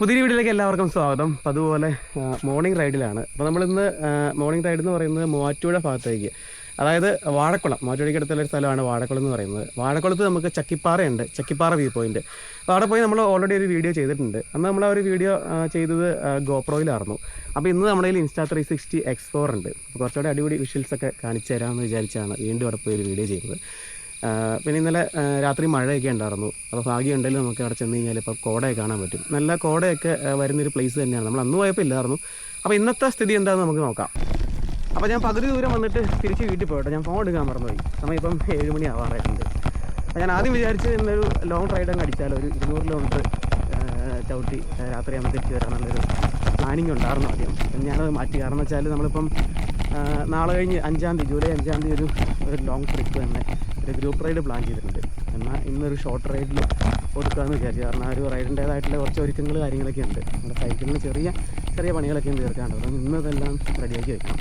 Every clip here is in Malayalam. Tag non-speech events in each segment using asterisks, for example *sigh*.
പുതിയ വീട്ടിലേക്ക് എല്ലാവർക്കും സ്വാഗതം. അതുപോലെ മോർണിംഗ് റൈഡിലാണ് അപ്പോൾ നമ്മളിന്ന് മോർണിംഗ് റൈഡ് എന്ന് പറയുന്നത് മൂവാറ്റുപുഴ ഭാഗത്തേക്ക്. അതായത് വാഴക്കുളം. മൂവാറ്റുപുഴയ്ക്ക് അടുത്തുള്ള ഒരു സ്ഥലമാണ് വാഴക്കുളം എന്ന് പറയുന്നത്. വാഴക്കുളത്ത് നമുക്ക് ചക്കിപ്പാറയുണ്ട്. ചക്കിപ്പാറ വ്യൂ പോയിന്റ് അപ്പോൾ അവിടെ പോയി നമ്മൾ ഓൾറെഡി ഒരു വീഡിയോ ചെയ്തിട്ടുണ്ട്. അന്ന് നമ്മൾ ആ ഒരു വീഡിയോ ചെയ്തത് ഗോപ്രോയിലായിരുന്നു. അപ്പോൾ ഇന്ന് നമ്മുടെ കയ്യിൽ Insta three sixty X four ഉണ്ട് കുറച്ചുകൂടെ അടിപൊളി വിഷ്വൽസ് ഒക്കെ കാണിച്ചു തരാമെന്ന് വിചാരിച്ചാണ് വീണ്ടും അവിടെ പോയി ഒരു വീഡിയോ ചെയ്തത്. പിന്നെ ഇന്നലെ രാത്രി മഴയൊക്കെ ഉണ്ടായിരുന്നു. അപ്പോൾ ഭാഗ്യം ഉണ്ടെങ്കിൽ നമുക്ക് അവിടെ ചെന്ന് കഴിഞ്ഞാൽ ഇപ്പോൾ കോടയൊക്കെ കാണാൻ പറ്റും. നല്ല കോടയൊക്കെ വരുന്നൊരു പ്ലേസ് തന്നെയാണ്. നമ്മൾ അന്ന് പോയപ്പോൾ ഇല്ലായിരുന്നു. അപ്പോൾ ഇന്നത്തെ സ്ഥിതി എന്താണെന്ന് നമുക്ക് നോക്കാം. അപ്പോൾ ഞാൻ പകുതി ദൂരം വന്നിട്ട് തിരിച്ച് വീട്ടിൽ പോയിട്ട്. ഞാൻ ഫോൺ എടുക്കാൻ മറന്നുപോയി. സമയം ഇപ്പം ഏഴ് മണി ആവാറായിട്ടുണ്ട്. അപ്പോൾ ഞാൻ ആദ്യം വിചാരിച്ച് ഇന്നൊരു ലോങ് റൈഡ് അങ്ങ് അടിച്ചാലോ ഒരു ഇരുന്നൂറ് കിലോമീറ്റർ ചവിട്ടി ആ, രാത്രി ആകുമ്പോൾ തിരിച്ച് വരാമെന്നുള്ളൊരു പ്ലാനിങ് ഉണ്ടായിരുന്നു ആദ്യം. ഞാനത് മാറ്റി. കാരണം വെച്ചാൽ നമ്മളിപ്പം നാളെ കഴിഞ്ഞ് അഞ്ചാം തീയതി ജൂലൈ അഞ്ചാം തീയതി ഒരു ഒരു ലോങ് ട്രിപ്പ് തന്നെ. ഒരു ഗ്രൂപ്പ് റൈഡ് പ്ലാൻ ചെയ്തിട്ടുണ്ട്. എന്നാൽ ഇന്നൊരു ഷോർട്ട് റൈഡിൽ കൊടുക്കാമെന്ന് വിചാരിച്ചു. കാരണം ആ ഒരു റൈഡിന്റേതായിട്ടുള്ള കുറച്ച് ഒരുക്കങ്ങൾ കാര്യങ്ങളൊക്കെ ഉണ്ട്. നമ്മുടെ സൈക്കിളിന് ചെറിയ ചെറിയ പണികളൊക്കെ തീർക്കാണ്ട് അപ്പം ഇന്നതെല്ലാം റെഡിയാക്കി വെക്കണം.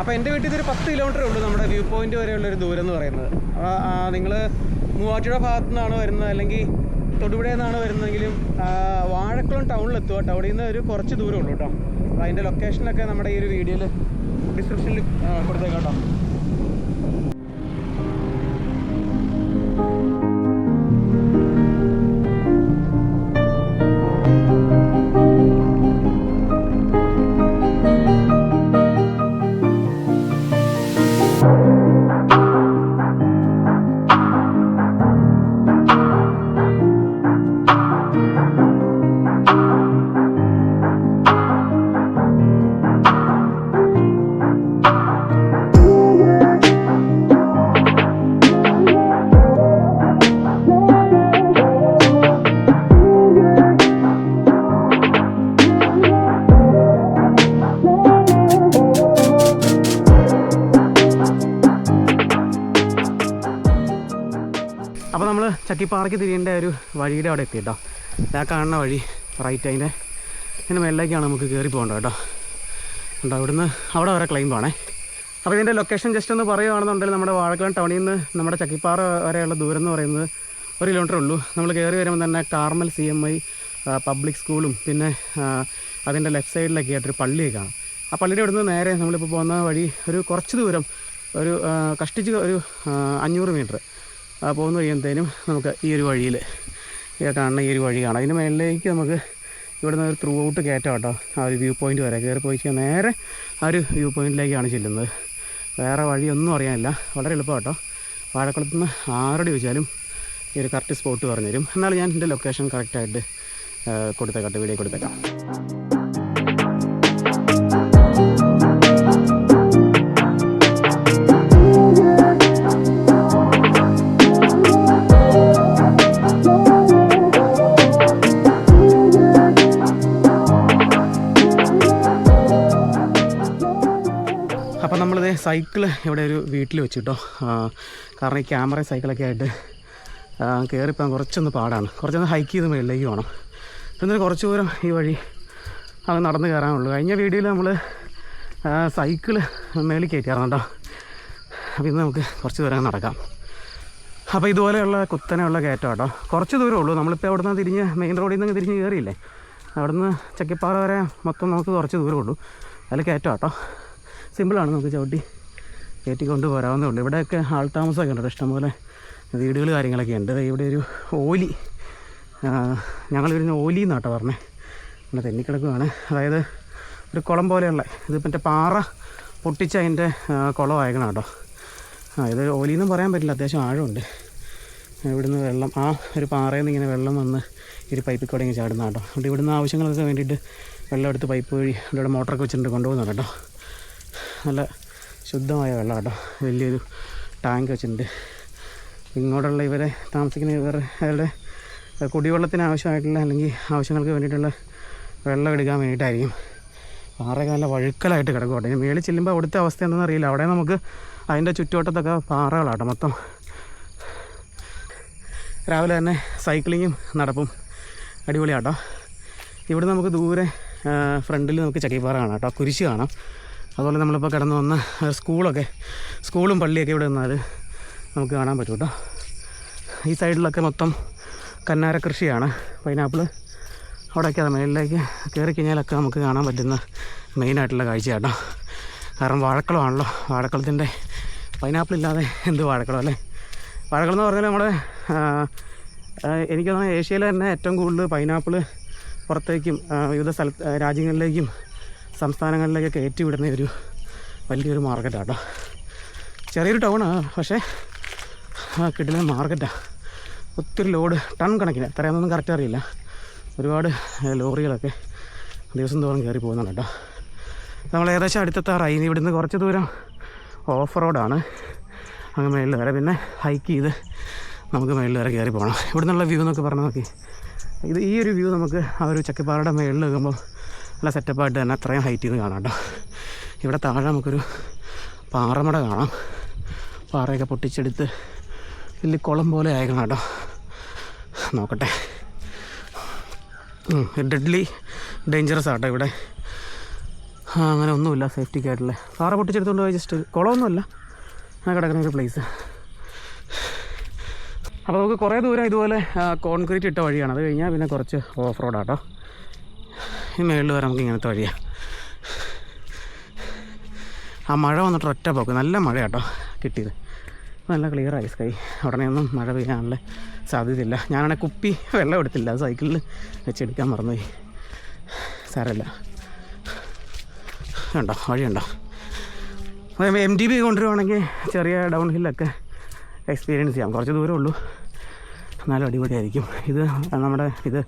അപ്പോൾ എന്റെ വീട്ടിൽ ഇതൊരു പത്ത് കിലോമീറ്റർ ഉള്ളൂ നമ്മുടെ വ്യൂ പോയിന്റ് വരെയുള്ളൊരു ദൂരം എന്ന് പറയുന്നത്. അപ്പോൾ നിങ്ങൾ മൂവാറ്റുപുഴ ഭാഗത്തു നിന്നാണ് വരുന്നത്. അല്ലെങ്കിൽ തൊടുപുഴയിൽ നിന്നാണ് വരുന്നതെങ്കിലും വാഴക്കുളം ടൗണിലെത്തുക കേട്ടോ. അവിടെ നിന്ന് ഒരു കുറച്ച് ദൂരമുള്ളൂ കേട്ടോ. അതിന്റെ ലൊക്കേഷനൊക്കെ നമ്മുടെ ഈ ഒരു വീഡിയോയിൽ ഡിസ്ക്രിപ്ഷനിൽ കൊടുത്തേക്കാം കേട്ടോ. ചക്കിപ്പാറയ്ക്ക് തിരിയേണ്ട ഒരു വഴിയുടെ അവിടെ എത്തി കേട്ടോ ആ കാണുന്ന വഴി റൈറ്റ് അതിന്റെ അതിന്റെ മേലിലേക്കാണ് നമുക്ക് കയറി പോകേണ്ടത് കേട്ടോ. ഉണ്ടോ അവിടുന്ന് അവിടെ വരെ ക്ലൈം ആണേ. അപ്പോൾ ഇതിന്റെ ലൊക്കേഷൻ ജസ്റ്റ് ഒന്ന് പറയുകയാണെന്നുണ്ടെങ്കിൽ നമ്മുടെ വാഴക്കുളം ടൗണിൽ നിന്ന് നമ്മുടെ ചക്കിപ്പാറ വരെയുള്ള ദൂരം എന്ന് പറയുന്നത് ഒരു കിലോമീറ്റർ ഉള്ളൂ. നമ്മൾ കയറി വരുമ്പോൾ തന്നെ Carmel C M I public സ്കൂളും പിന്നെ അതിന്റെ ലെഫ്റ്റ് സൈഡിലൊക്കെ ആയിട്ടൊരു പള്ളിയൊക്കെ കാണാം. ആ പള്ളിയുടെ ഇവിടുന്ന് നേരെ നമ്മളിപ്പോൾ പോകുന്ന വഴി ഒരു കുറച്ച് ദൂരം ഒരു കഷ്ടിച്ച് ഒരു അഞ്ഞൂറ് മീറ്റർ പോകുന്ന കഴിയുമ്പോഴത്തേനും നമുക്ക് ഈ ഒരു വഴിയിൽ കാണുന്ന ഈ ഒരു വഴി കാണാം. അതിന് മേളിലേക്ക് നമുക്ക് ഇവിടുന്ന് ഒരു ത്രൂ ഔട്ട് കയറ്റം കേട്ടോ. ആ ഒരു വ്യൂ പോയിന്റ് വരെ കയറി പോയി കഴിഞ്ഞാൽ നേരെ ആ ഒരു വ്യൂ പോയിന്റിലേക്കാണ് ചെല്ലുന്നത്. വേറെ വഴിയൊന്നും അറിയാനില്ല. വളരെ എളുപ്പം കേട്ടോ. വാഴക്കുളത്ത് നിന്ന് ആരോട് ചോദിച്ചാലും ഈ ഒരു കറക്റ്റ് സ്പോട്ട് പറഞ്ഞുതരും. എന്നാൽ ഞാൻ എന്റെ ലൊക്കേഷൻ കറക്റ്റായിട്ട് കൊടുത്തേക്കാം വീഡിയോ കൊടുത്തേക്കാം. സൈക്കിൾ ഇവിടെ ഒരു വീട്ടിൽ വെച്ചു കേട്ടോ ആ, കാരണം ഈ ക്യാമറ സൈക്കിളൊക്കെ ആയിട്ട് കയറിപ്പോകാൻ കുറച്ചൊന്ന് പാടാണ്. കുറച്ചൊന്ന് ഹൈക്ക് ചെയ്ത് മുകളിലേക്ക് പോകണം. പിന്നെ കുറച്ച് ദൂരം ഈ വഴി അങ്ങ് നടന്ന് കയറാനുള്ളൂ. കഴിഞ്ഞ വീഡിയോയിൽ നമ്മൾ സൈക്കിൾ മേളിൽ കയറ്റിയായിരുന്നു കേട്ടോ അപ്പോൾ ഇന്ന് നമുക്ക് കുറച്ച് ദൂരം നടക്കാം. അപ്പോൾ ഇതുപോലെയുള്ള കുത്തനെയുള്ള കയറ്റം കേട്ടോ കുറച്ച് ദൂരമേ ഉള്ളൂ. നമ്മളിപ്പോൾ അവിടെ നിന്ന് തിരിഞ്ഞ് മെയിൻ റോഡിൽ നിന്ന് തിരിഞ്ഞ് കയറിയില്ലേ? അവിടെ നിന്ന് ചക്കിപ്പാറ വരെ മൊത്തം നമുക്ക് കുറച്ച് ദൂരമേ ഉള്ളൂ. അതിൽ കയറ്റം കേട്ടോ സിമ്പിളാണ് നമുക്ക് ചവിട്ടി കയറ്റിക്കൊണ്ട് പോരാവുന്നേ ഉള്ളൂ ഇവിടെയൊക്കെ ആൾ താമസമൊക്കെ ഉണ്ട്. ഇഷ്ടംപോലെ വീടുകൾ കാര്യങ്ങളൊക്കെ ഉണ്ട്. ഇവിടെ ഒരു ഓലി. ഞങ്ങൾ വരുന്ന ഓലി എന്നാട്ടോ പറഞ്ഞേ. ഇവിടെ തെന്നിക്കിടക്കുകയാണ് അതായത് ഒരു കുളം പോലെയുള്ള ഇത് മറ്റേ പാറ പൊട്ടിച്ച് അതിന്റെ കുളമായേക്കണം കേട്ടോ ആ ഇത് ഓലിന്നും പറയാൻ പറ്റില്ല. അത്യാവശ്യം ആഴമുണ്ട്. ഇവിടുന്ന് വെള്ളം ആ ഒരു പാറയിൽ നിന്ന് ഇങ്ങനെ വെള്ളം വന്ന് ഈ ഒരു പൈപ്പിൽ കൂടെ ഇങ്ങനെ ചാടുന്ന കേട്ടോ അതുകൊണ്ട് ഇവിടുന്ന് ആവശ്യങ്ങളൊക്കെ വേണ്ടിയിട്ട് വെള്ളം എടുത്ത് പൈപ്പ് വഴി ഇവിടെ മോട്ടറൊക്കെ വെച്ചിട്ടുണ്ട് കൊണ്ടുപോകുന്നുണ്ട് കേട്ടോ നല്ല ശുദ്ധമായ വെള്ളം കേട്ടോ വലിയൊരു ടാങ്ക് വെച്ചിട്ടുണ്ട്. ഇങ്ങോട്ടുള്ള ഇവരെ താമസിക്കുന്ന ഇവർ അവരുടെ കുടിവെള്ളത്തിന് ആവശ്യമായിട്ടുള്ള അല്ലെങ്കിൽ ആവശ്യങ്ങൾക്ക് വേണ്ടിയിട്ടുള്ള വെള്ളം എടുക്കാൻ വേണ്ടിയിട്ടായിരിക്കും. പാറയൊക്കെ നല്ല വഴുക്കലായിട്ട് കിടക്കും കേട്ടോ ഇനി മേളിൽ ചെല്ലുമ്പോൾ അവിടുത്തെ അവസ്ഥ എന്താണെന്ന് അറിയില്ല. അവിടെ നമുക്ക് അതിന്റെ ചുറ്റുവട്ടത്തൊക്കെ പാറകളാട്ടോ മൊത്തം. രാവിലെ തന്നെ സൈക്ലിങ്ങും നടപ്പും അടിപൊളിയാട്ടോ. ഇവിടെ നമുക്ക് ദൂരെ ഫ്രണ്ടിൽ നമുക്ക് ചട്ടിപ്പാറ കാണാം കേട്ടോ. കുരിശ് കാണാം. അതുപോലെ നമ്മളിപ്പോൾ കിടന്ന് വന്ന സ്കൂളൊക്കെ സ്കൂളും പള്ളിയൊക്കെ ഇവിടെ നിന്നാൽ നമുക്ക് കാണാൻ പറ്റും കേട്ടോ. ഈ സൈഡിലൊക്കെ മൊത്തം കന്നാര കൃഷിയാണ്. പൈനാപ്പിൾ അവിടെയൊക്കെ അത് മേളിലേക്ക് കയറി കഴിഞ്ഞാലൊക്കെ നമുക്ക് കാണാൻ പറ്റുന്ന മെയിനായിട്ടുള്ള കാഴ്ചയാട്ടോ കാരണം വാഴക്കുളമാണല്ലോ. വാഴക്കുളത്തിന്റെ പൈനാപ്പിൾ ഇല്ലാതെ എന്ത് വാഴക്കുളം അല്ലേ? വാഴക്കുളം എന്ന് പറഞ്ഞാൽ നമ്മുടെ എനിക്ക് തോന്നുന്നു ഏഷ്യയിൽ തന്നെ ഏറ്റവും കൂടുതൽ പൈനാപ്പിൾ പുറത്തേക്കും വിവിധ സ്ഥല രാജ്യങ്ങളിലേക്കും സംസ്ഥാനങ്ങളിലേക്കൊക്കെ കയറ്റിവിടുന്ന ഒരു വലിയൊരു മാർക്കറ്റാണ് കേട്ടോ ചെറിയൊരു ടൗണാണ് പക്ഷേ കിട്ടുന്ന മാർക്കറ്റാണ് ഒത്തിരി ലോഡ് ടൺ കണക്കിന് എത്രയാണെന്നൊന്നും കറക്റ്റ് അറിയില്ല. ഒരുപാട് ലോറികളൊക്കെ ദിവസം തോറും കയറി പോകുന്നുണ്ട്? കേട്ടോ നമ്മൾ ഏകദേശം അടുത്തെത്താറായി. ഇവിടെ ഇവിടുന്ന് കുറച്ച് ദൂരം ഓഫ് റോഡാണ് അങ്ങ് മേളിൽ വരെ. പിന്നെ ഹൈക്ക് ചെയ്ത് നമുക്ക് മേളിൽ വരെ കയറി പോകണം ഇവിടെ നിന്നുള്ള വ്യൂ എന്നൊക്കെ പറഞ്ഞാൽ നോക്കി. ഇത് ഈ ഒരു വ്യൂ നമുക്ക് ആ ഒരു ചക്കിപ്പാറയുടെ മേളിൽ നിൽക്കുമ്പോൾ നല്ല സെറ്റപ്പായിട്ട് തന്നെ അത്രയും ഹൈറ്റിൽ നിന്ന് കാണാം കേട്ടോ. ഇവിടെ താഴെ നമുക്കൊരു പാറമട കാണാം. പാറയൊക്കെ പൊട്ടിച്ചെടുത്ത് വലിയ കുളം പോലെ ആയേക്കണം കേട്ടോ. നോക്കട്ടെ. ഡെഡ്ലി ഡേഞ്ചറസ് ആട്ടോ ഇവിടെ. അങ്ങനെ ഒന്നുമില്ല സേഫ്റ്റിക്ക് ആയിട്ടുള്ള. പാറ പൊട്ടിച്ചെടുത്തുകൊണ്ട് പോയി ജസ്റ്റ് കുളമൊന്നുമല്ല. അങ്ങനെ കിടക്കുന്ന ഒരു പ്ലേസ് അപ്പോൾ നമുക്ക് കുറേ ദൂരം ഇതുപോലെ കോൺക്രീറ്റ് ഇട്ട വഴിയാണ്. അത് കഴിഞ്ഞാൽ പിന്നെ കുറച്ച് ഓഫ് റോഡാട്ടോ ഈ മേളിൽ വരെ നമുക്ക് ഇങ്ങനത്തെ വഴിയാണ് ആ മഴ വന്നിട്ട് ഒറ്റ പോക്ക്. നല്ല മഴ കേട്ടോ കിട്ടിയത്. നല്ല ക്ലിയർ ആയി സ്കൈ ഉടനെയൊന്നും മഴ പെയ്യാനുള്ള സാധ്യതയില്ല. ഞാനാണെങ്കിൽ കുപ്പി വെള്ളം എടുത്തില്ല. സൈക്കിളിൽ വെച്ചെടുക്കാൻ മറന്നുപോയി. സാരമില്ല. ഉണ്ടോ? വഴിയുണ്ടോ? എം ടി ബി കൊണ്ടുവരുവാണെങ്കിൽ ചെറിയ ഡൗൺ ഹില്ലൊക്കെ എക്സ്പീരിയൻസ് ചെയ്യാം. കുറച്ച് ദൂരമേ ഉള്ളൂ. എന്നാലും അടിപൊളിയായിരിക്കും. ഇത് നമ്മുടെ ഇത്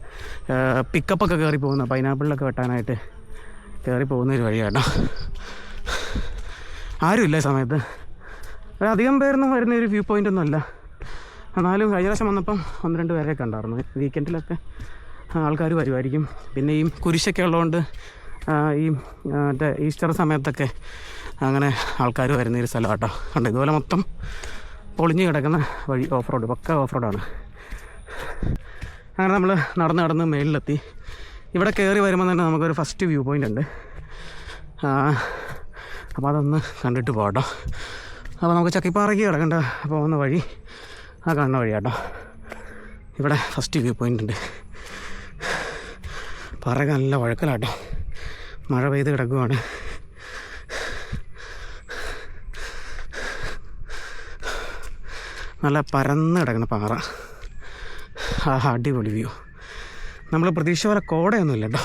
പിക്കപ്പൊക്കെ കയറി പോകുന്ന പൈനാപ്പിളിലൊക്കെ വെട്ടാനായിട്ട് കയറി പോകുന്ന ഒരു വഴിയാട്ടോ. ആരുമില്ല സമയത്ത്. അധികം പേരൊന്നും വരുന്ന ഒരു വ്യൂ പോയിന്റ് ഒന്നുമല്ല. എന്നാലും കഴിഞ്ഞ പ്രാവശ്യം വന്നപ്പം ഒന്ന് രണ്ട് പേരെയൊക്കെ ഉണ്ടായിരുന്നു. വീക്കെൻഡിലൊക്കെ ആൾക്കാർ വരുമായിരിക്കും. പിന്നെ ഈ കുരിശൊക്കെ ഉള്ളതുകൊണ്ട് ഈ മറ്റേ ഈസ്റ്റർ സമയത്തൊക്കെ അങ്ങനെ ആൾക്കാർ വരുന്ന ഒരു സ്ഥലമാട്ടോ. കണ്ടോ? ഇതുപോലെ മൊത്തം പൊളിഞ്ഞ് കിടക്കുന്ന വഴി ഓഫ് റോഡ് പക്ക ഓഫ് റോഡാണ് അങ്ങനെ നമ്മൾ നടന്ന് നടന്ന് മേളിലെത്തി. ഇവിടെ കയറി വരുമ്പോൾ തന്നെ നമുക്കൊരു ഫസ്റ്റ് വ്യൂ പോയിന്റ് ഉണ്ട്. അപ്പോൾ അതൊന്ന് കണ്ടിട്ട് പോകട്ടോ അപ്പോൾ നമുക്ക് ചക്കിപ്പാറയ്ക്ക് കിടക്കേണ്ട പോകുന്ന വഴി ആ കാണുന്ന വഴിയാട്ടോ. ഇവിടെ ഫസ്റ്റ് വ്യൂ പോയിന്റ് ഉണ്ട്. പാറയ്ക്ക് നല്ല വഴക്കലാട്ടോ. മഴ പെയ്ത് കിടക്കുവാണ്. നല്ല പരന്ന് കിടക്കുന്ന പാറ. ആ അടിപൊളി വ്യൂ നമ്മൾ പ്രതീക്ഷ പോലെ കോടയൊന്നും ഇല്ല കേട്ടോ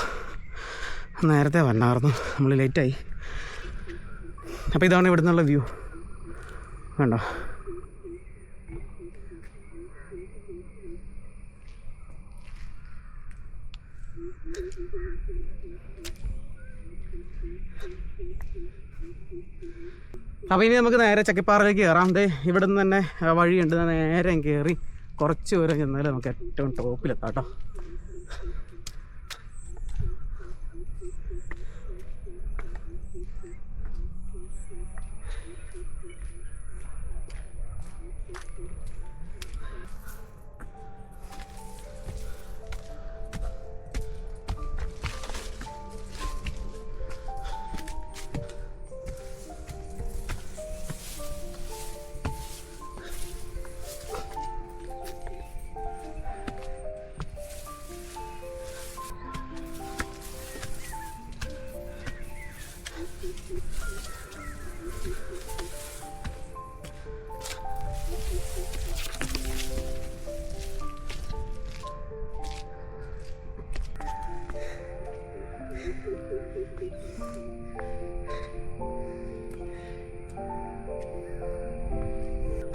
നേരത്തെ വന്നായിരുന്നു നമ്മൾ ലേറ്റായി അപ്പോൾ ഇതാണ് ഇവിടെ നിന്നുള്ള വ്യൂ വേണ്ടോ അപ്പോൾ ഇനി നമുക്ക് നേരെ ചക്കിപ്പാറയിലേക്ക് കയറാം ദേ ഇവിടെ നിന്ന് തന്നെ വഴിയുണ്ട്. നേരെ കയറി കുറച്ച് ദൂരം ചെന്നാലും നമുക്ക് ഏറ്റവും ടോപ്പിലെത്താം കേട്ടോ.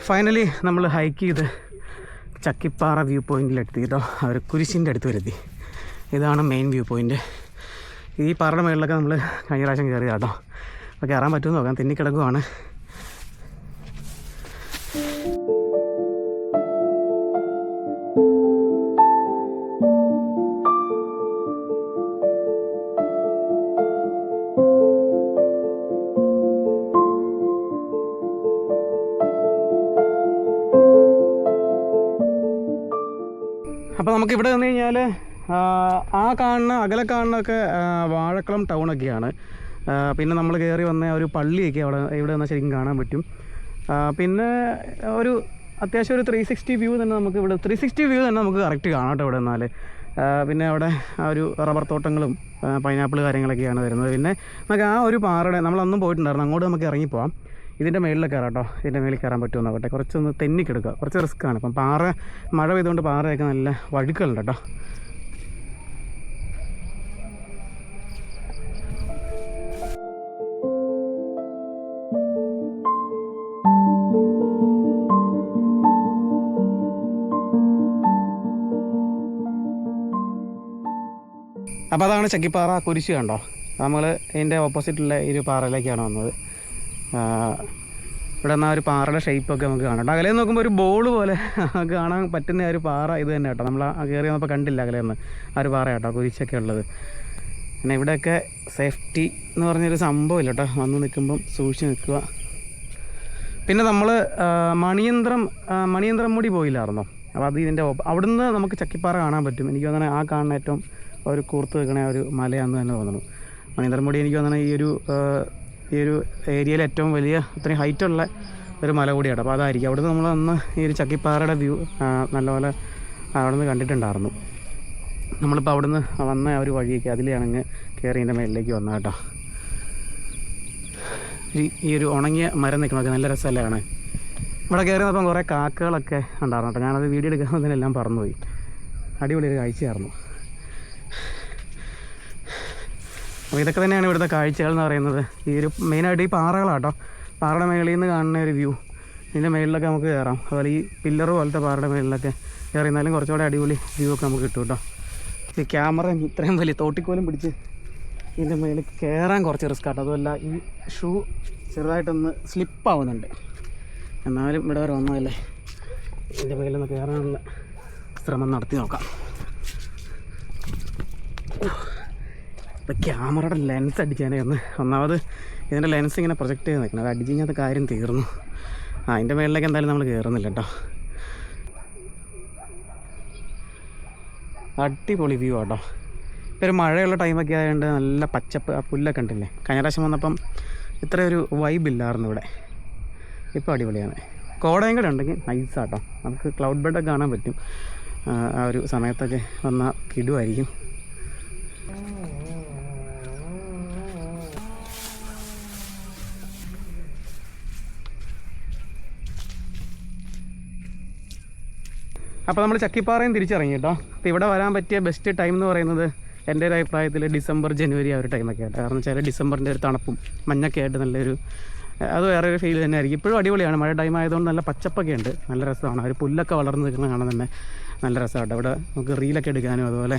ഫൈനലി നമ്മൾ ഹൈക്ക് ചെയ്ത് ചക്കിപ്പാറ വ്യൂ പോയിന്റിലെത്തി കേട്ടോ അവർ കുരിശിന്റെ അടുത്ത് വരുത്തി. ഇതാണ് മെയിൻ വ്യൂ പോയിന്റ് ഈ പാറയുടെ മുകളിലൊക്കെ നമ്മൾ കഴിഞ്ഞ പ്രാവശ്യം കയറി കേട്ടോ അപ്പോൾ കയറാൻ പറ്റുമെന്ന് നോക്കാം. തെന്നിക്കിടക്കുവാണ്. അപ്പോൾ നമുക്ക് ഇവിടെ വന്നു കഴിഞ്ഞാൽ ആ കാണുന്ന അകലെ കാണുന്നൊക്കെ വാഴക്കുളം ടൗണൊക്കെയാണ് പിന്നെ നമ്മൾ കയറി വന്ന ഒരു പള്ളിയൊക്കെ അവിടെ ഇവിടെ വന്നാൽ ശരിക്കും കാണാൻ പറ്റും. പിന്നെ ഒരു അത്യാവശ്യം ഒരു ത്രീ സിക്സ്റ്റി വ്യൂ തന്നെ നമുക്ക് ഇവിടെ ത്രീ സിക്സ്റ്റി വ്യൂ തന്നെ നമുക്ക് കറക്റ്റ് കാണാം കേട്ടോ ഇവിടെ എന്നാൽ പിന്നെ അവിടെ ആ ഒരു റബ്ബർ തോട്ടങ്ങളും പൈനാപ്പിൾ കാര്യങ്ങളൊക്കെയാണ് വരുന്നത്. പിന്നെ നമുക്ക് ആ ഒരു പാറയുടെ നമ്മളന്നും പോയിട്ടുണ്ടായിരുന്നു അങ്ങോട്ട് നമുക്ക് ഇറങ്ങിപ്പോവാം. ഇതിന്റെ മേളിൽ കയറാം കേട്ടോ ഇതിന്റെ മേളിൽ കയറാൻ പറ്റുമെന്ന് നോക്കട്ടെ. കുറച്ചൊന്ന് തെന്നിക്കെടുക്കുക. കുറച്ച് റിസ്ക് ആണ്. അപ്പം പാറ മഴ പെയ്തുകൊണ്ട് പാറയൊക്കെ നല്ല വഴുക്കലുണ്ട് കേട്ടോ. അപ്പോൾ അതാണ് ചക്കിപ്പാറ കുരിശ് കണ്ടോ? നമ്മൾ ഇതിന്റെ ഓപ്പോസിറ്റുള്ള ഈ ഒരു പാറയിലേക്കാണ് വന്നത്. ഇവിടെ നിന്ന് ആ ഒരു പാറയുടെ ഷേപ്പൊക്കെ നമുക്ക് കാണാം. കേട്ടോ അകലെ നോക്കുമ്പോൾ ഒരു ബോൾ പോലെ കാണാൻ പറ്റുന്ന ഒരു പാറ ഇത് തന്നെ കേട്ടോ. നമ്മൾ കയറി വന്നപ്പോൾ കണ്ടില്ല അകലെ നിന്ന് ആ ഒരു പാറ കേട്ടോ കുരിശൊക്കെ ഉള്ളത്. പിന്നെ ഇവിടെയൊക്കെ സേഫ്റ്റി എന്ന് പറഞ്ഞൊരു സംഭവമില്ല കേട്ടോ വന്ന് നിൽക്കുമ്പം സൂക്ഷിച്ച് നിൽക്കുക. പിന്നെ നമ്മൾ മണിയന്ത്രം മണിയന്ത്രം മുടി പോയില്ലായിരുന്നോ? അപ്പോൾ അത് ഇതിന്റെ അവിടുന്ന് നമുക്ക് ചക്കിപ്പാറ കാണാൻ പറ്റും. എനിക്ക് തോന്നുന്നത് ആ കാണുന്ന ഏറ്റവും ഒരു കൂർത്ത് നിൽക്കണ ആ ഒരു മലയാണെന്ന് തന്നെ തോന്നുന്നു മണിയന്ത്രം മുടി എനിക്ക് തോന്നുന്നത് ഈ ഒരു ഈ ഒരു ഏരിയയിൽ ഏറ്റവും വലിയ ഇത്രയും ഹൈറ്റുള്ള ഒരു മല കൂടിയാണ്. അപ്പോൾ അതായിരിക്കും. അവിടുന്ന് നമ്മൾ അന്ന് ഈ ഒരു ചക്കിപ്പാറയുടെ വ്യൂ നല്ലപോലെ അവിടെ നിന്ന് കണ്ടിട്ടുണ്ടായിരുന്നു. നമ്മളിപ്പോൾ അവിടുന്ന് വന്ന ആ ഒരു വഴിയൊക്കെ അതിലാണ് കയറി ഇതിന്റെ മേളിലേക്ക് വന്ന കേട്ടോ. ഈ ഒരു ഉണങ്ങിയ മരം നിൽക്കണമൊക്കെ നല്ല രസമല്ലേ കാണാൻ ഇവിടെ കയറി വന്നപ്പം കുറേ കാക്കകളൊക്കെ ഉണ്ടായിരുന്നു കേട്ടോ. ഞാനത് വീഡിയോ എടുക്കാൻ എടുക്കാമെന്നതിനെല്ലാം പറന്നുപോയി അടിപൊളി ഒരു കാഴ്ചയായിരുന്നു. അപ്പോൾ ഇതൊക്കെ തന്നെയാണ് ഇവിടുത്തെ കാഴ്ചകൾ എന്ന് പറയുന്നത്. ഈ ഒരു മെയിനായിട്ട് ഈ പാറകളാട്ടോ. പാറയുടെ മേളിൽ നിന്ന് കാണുന്ന ഒരു വ്യൂ. ഇതിന്റെ മേളിലൊക്കെ നമുക്ക് കയറാം. അതുപോലെ ഈ പില്ലർ പോലത്തെ പാറയുടെ മേളിലൊക്കെ കയറിയിരുന്നാലും കുറച്ചുകൂടെ അടിപൊളി വ്യൂ ഒക്കെ നമുക്ക് കിട്ടും കേട്ടോ. ഈ ക്യാമറ ഇത്രയും വലിയ തോട്ടിക്കോലും പിടിച്ച് ഇതിന്റെ മേളിൽ കയറാൻ കുറച്ച് റിസ്ക് ആട്ടോ. അതുമല്ല ഈ ഷൂ ചെറുതായിട്ടൊന്ന് സ്ലിപ്പാവുന്നുണ്ട് എന്നാലും ഇവിടെ വരെ വന്നതല്ലേ. ഇതിന്റെ മേളിൽ നിന്ന് കയറാനുള്ള ശ്രമം നടത്തി നോക്കാം. ഇപ്പം ക്യാമറയുടെ ലെൻസ് അടിക്കാനായിരുന്നു ഒന്ന് ഒന്നാമത് ഇതിന്റെ ലെൻസ് ഇങ്ങനെ പ്രൊജക്റ്റ് ചെയ്ത് നിൽക്കണം. അത് അടിച്ച് കഴിഞ്ഞാൽ കാര്യം തീർന്നു. ആ അതിന്റെ മേളിലേക്ക് എന്തായാലും നമ്മൾ കയറുന്നില്ല കേട്ടോ. അടിപൊളി വ്യൂ ആട്ടോ. ഒരു മഴയുള്ള ടൈമൊക്കെ ആയതുകൊണ്ട് നല്ല പച്ചപ്പ് ആ പുല്ലൊക്കെ ഉണ്ടല്ലേ കഴിഞ്ഞ പ്രാവശ്യം വന്നപ്പം ഇത്രയൊരു വൈബില്ലായിരുന്നു ഇവിടെ. ഇപ്പോൾ അടിപൊളിയാണ്. കോടയും കൂടെ ഉണ്ടെങ്കിൽ നൈസാട്ടോ നമുക്ക് ക്ലൗഡ് ബെഡൊക്കെ കാണാൻ പറ്റും. ആ ഒരു സമയത്തൊക്കെ വന്നാൽ കിടുമായിരിക്കും അപ്പോൾ നമ്മൾ ചക്കിപ്പാറയും തിരിച്ചിറങ്ങി കേട്ടോ. അപ്പോൾ ഇവിടെ വരാൻ പറ്റിയ ബെസ്റ്റ് ടൈം എന്ന് പറയുന്നത് എന്റെ ഒരു അഭിപ്രായത്തിൽ ഡിസംബർ ജനുവരി ആ ഒരു ടൈമൊക്കെ ആയിട്ട് കാരണം വെച്ചാൽ ഡിസംബറിന്റെ ഒരു തണുപ്പും മഞ്ഞൊക്കെ ആയിട്ട് നല്ലൊരു അത് വേറെ ഒരു ഫീൽ തന്നെ ആയിരിക്കും. ഇപ്പോഴും അടിപൊളിയാണ്. മഴ ടൈം ആയതുകൊണ്ട് നല്ല പച്ചപ്പൊക്കെ ഉണ്ട്. നല്ല രസമാണ്. ഒരു പുല്ലൊക്കെ വളർന്നു നിൽക്കുന്ന കാണാൻ തന്നെ നല്ല രസമാണ് അവിടെ നമുക്ക് റീലൊക്കെ എടുക്കാനും അതുപോലെ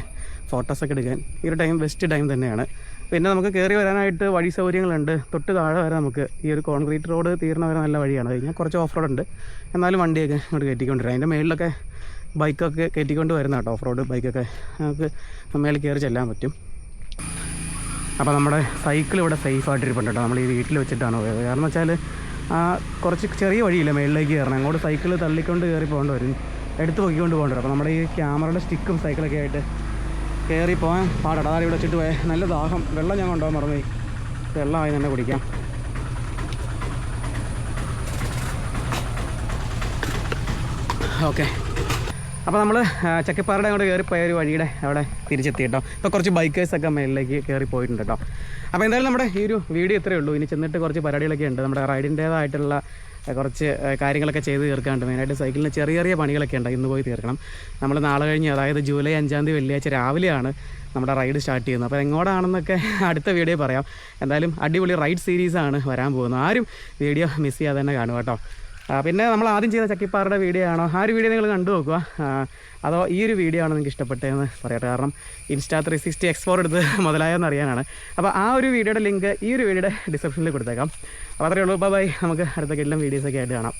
ഫോട്ടോസൊക്കെ എടുക്കാൻ ഈ ഒരു ടൈം ബെസ്റ്റ് ടൈം തന്നെയാണ്. പിന്നെ നമുക്ക് കയറി വരാനായിട്ട് വഴി സൗകര്യങ്ങളുണ്ട്. തൊട്ട് താഴെ വരെ നമുക്ക് ഈ ഒരു കോൺക്രീറ്റ് റോഡ് തീർന്ന വരെ നല്ല വഴിയാണ്. കഴിഞ്ഞാൽ കുറച്ച് ഓഫ് റോഡ് ഉണ്ട്. എന്നാലും വണ്ടിയൊക്കെ ഇങ്ങോട്ട് കയറ്റിക്കൊണ്ടിരിക്കും അതിന്റെ മേളിലൊക്കെ ബൈക്കൊക്കെ കയറ്റിക്കൊണ്ട് വരുന്ന കേട്ടോ ഓഫ് റോഡ് ബൈക്കൊക്കെ. നമുക്ക് മേളിൽ കയറി ചെല്ലാൻ പറ്റും. അപ്പോൾ നമ്മുടെ സൈക്കിൾ ഇവിടെ സേഫ് ആയിട്ടിരിപ്പുണ്ട് കേട്ടോ. നമ്മൾ ഈ വീട്ടിൽ വെച്ചിട്ടാണ് പോയത്. കാരണം വെച്ചാൽ ആ കുറച്ച് ചെറിയ വഴിയില്ല മേളിലേക്ക് കയറണം. അങ്ങോട്ട് സൈക്കിൾ തള്ളിക്കൊണ്ട് കയറി പോകേണ്ടി വരും. എടുത്ത് പൊക്കിക്കൊണ്ട് പോകേണ്ടി വരും. അപ്പോൾ നമ്മുടെ ഈ ക്യാമറയുടെ സ്റ്റിക്കും സൈക്കിളൊക്കെ ആയിട്ട് കയറി പോകാൻ പാടാണ്. അതാണ് ഇവിടെ വെച്ചിട്ട് പോയാൽ നല്ല ദാഹം. വെള്ളം ഞാൻ കൊണ്ടുപോകാൻ വെള്ളം വെള്ളമായി തന്നെ കുടിക്കാം. ഓക്കെ. അപ്പോൾ നമ്മൾ ചക്കപ്പാറയുടെ അങ്ങോട്ട് കയറിപ്പോയ പോയ ഒരു വഴിയുടെ അവിടെ തിരിച്ചെത്തി കേട്ടോ. ഇപ്പോൾ കുറച്ച് ബൈക്കേഴ്സൊക്കെ മേളിലേക്ക് കയറി പോയിട്ടുണ്ട് കേട്ടോ. അപ്പോൾ എന്തായാലും നമ്മുടെ ഈ ഒരു വീഡിയോ ഇത്രയേ ഉള്ളൂ. ഇനി ചെന്നിട്ട് കുറച്ച് പരിപാടികളൊക്കെ ഉണ്ട്. നമ്മുടെ റൈഡിന്റേതായിട്ടുള്ള കുറച്ച് കാര്യങ്ങളൊക്കെ ചെയ്ത് തീർക്കാനുണ്ട്. മെയിനായിട്ട് സൈക്കിളിന് ചെറിയ ചെറിയ പണികളൊക്കെ ഉണ്ട്. ഇന്ന് പോയി തീർക്കണം. നമ്മൾ നാളെ കഴിഞ്ഞ് അതായത് ജൂലൈ അഞ്ചാം തീയതി വെള്ളിയാഴ്ച രാവിലെയാണ് നമ്മുടെ റൈഡ് സ്റ്റാർട്ട് ചെയ്യുന്നത്. അപ്പോൾ എങ്ങോട്ടാണെന്നൊക്കെ അടുത്ത വീഡിയോ പറയാം. എന്തായാലും അടിപൊളി റൈഡ് സീരീസാണ് വരാൻ പോകുന്നത്. ആരും വീഡിയോ മിസ് ചെയ്യാതെ തന്നെ കാണുക കേട്ടോ. പിന്നെ നമ്മൾ ആദ്യം ചെയ്ത ചക്കിപ്പാറയുടെ വീഡിയോ ആണോ? ആ ഒരു വീഡിയോ നിങ്ങൾ കണ്ടു നോക്കുക. അതോ ഈ ഒരു വീഡിയോ ആണോ നിങ്ങൾക്ക് ഇഷ്ടപ്പെട്ടതെന്ന് പറയട്ടെ കാരണം ഇൻസ്റ്റാ ത്രീ സിക്സ്റ്റി എക്സ്പോർ എടുത്ത് *laughs* മുതലായെന്ന് അറിയാനാണ്. അപ്പോൾ ആ ഒരു വീഡിയോയുടെ ലിങ്ക് ഈ ഒരു വീഡിയോയുടെ ഡിസ്ക്രിപ്ഷനിൽ കൊടുത്തേക്കാം. അപ്പോൾ അത്രയേ ഉള്ളൂ. ബൈ നമുക്ക് അടുത്ത എല്ലാം വീഡിയോസൊക്കെ ആയിട്ട് കാണാം.